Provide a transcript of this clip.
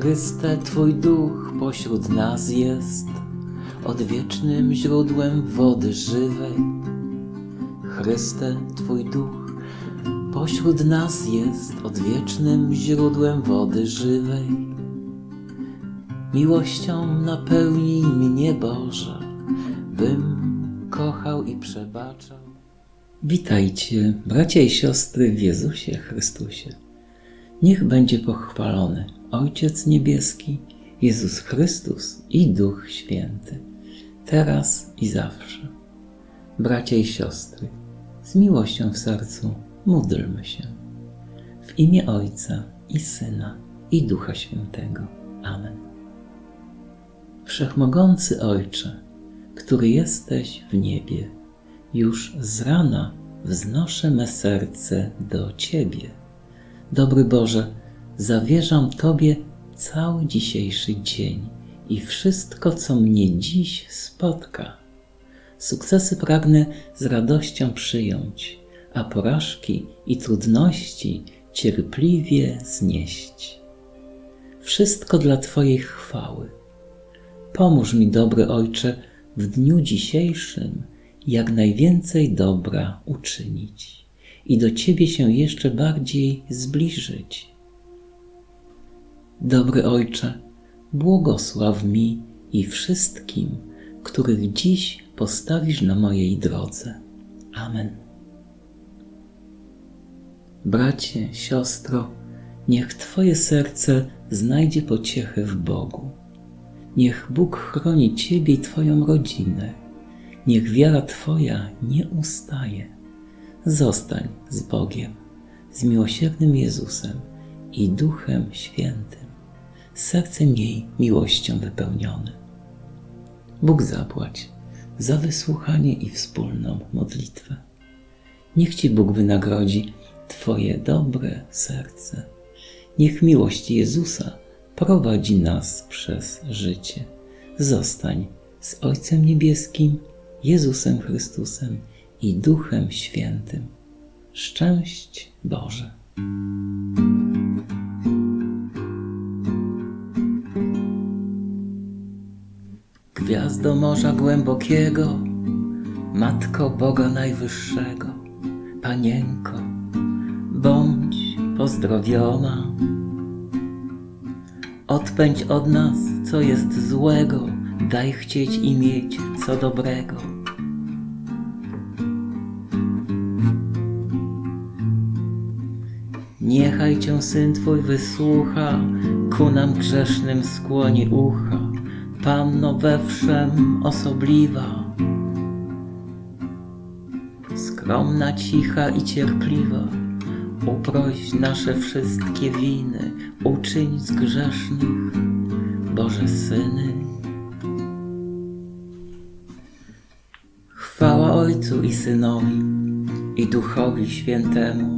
Chryste, Twój duch pośród nas jest, odwiecznym źródłem wody żywej. Chryste, Twój duch pośród nas jest, odwiecznym źródłem wody żywej. Miłością napełnij mnie, Boże, bym kochał i przebaczał. Witajcie, bracia i siostry w Jezusie Chrystusie. Niech będzie pochwalony Ojciec Niebieski, Jezus Chrystus i Duch Święty, teraz i zawsze. Bracia i siostry, z miłością w sercu módlmy się. W imię Ojca i Syna i Ducha Świętego. Amen. Wszechmogący Ojcze, który jesteś w niebie, już z rana wznoszę me serce do Ciebie. Dobry Boże, zawierzam Tobie cały dzisiejszy dzień i wszystko, co mnie dziś spotka. Sukcesy pragnę z radością przyjąć, a porażki i trudności cierpliwie znieść. Wszystko dla Twojej chwały. Pomóż mi, dobry Ojcze, w dniu dzisiejszym jak najwięcej dobra uczynić i do Ciebie się jeszcze bardziej zbliżyć. Dobry Ojcze, błogosław mi i wszystkim, których dziś postawisz na mojej drodze. Amen. Bracie, siostro, niech Twoje serce znajdzie pociechę w Bogu. Niech Bóg chroni Ciebie i Twoją rodzinę. Niech wiara Twoja nie ustaje. Zostań z Bogiem, z miłosiernym Jezusem i Duchem Świętym, sercem jej miłością wypełnione. Bóg zapłać za wysłuchanie i wspólną modlitwę. Niech Ci Bóg wynagrodzi Twoje dobre serce. Niech miłość Jezusa prowadzi nas przez życie. Zostań z Ojcem Niebieskim, Jezusem Chrystusem i Duchem Świętym. Szczęść Boże. Gwiazdo Morza Głębokiego, Matko Boga Najwyższego, Panienko, bądź pozdrowiona. Odpędź od nas, co jest złego, daj chcieć i mieć co dobrego. Niechaj Cię Syn Twój wysłucha, ku nam grzesznym skłoni ucha, Panno we wszem osobliwa, skromna, cicha i cierpliwa, uproś nasze wszystkie winy, uczyń z grzesznych. Boże Syny. Chwała Ojcu i Synowi i Duchowi Świętemu,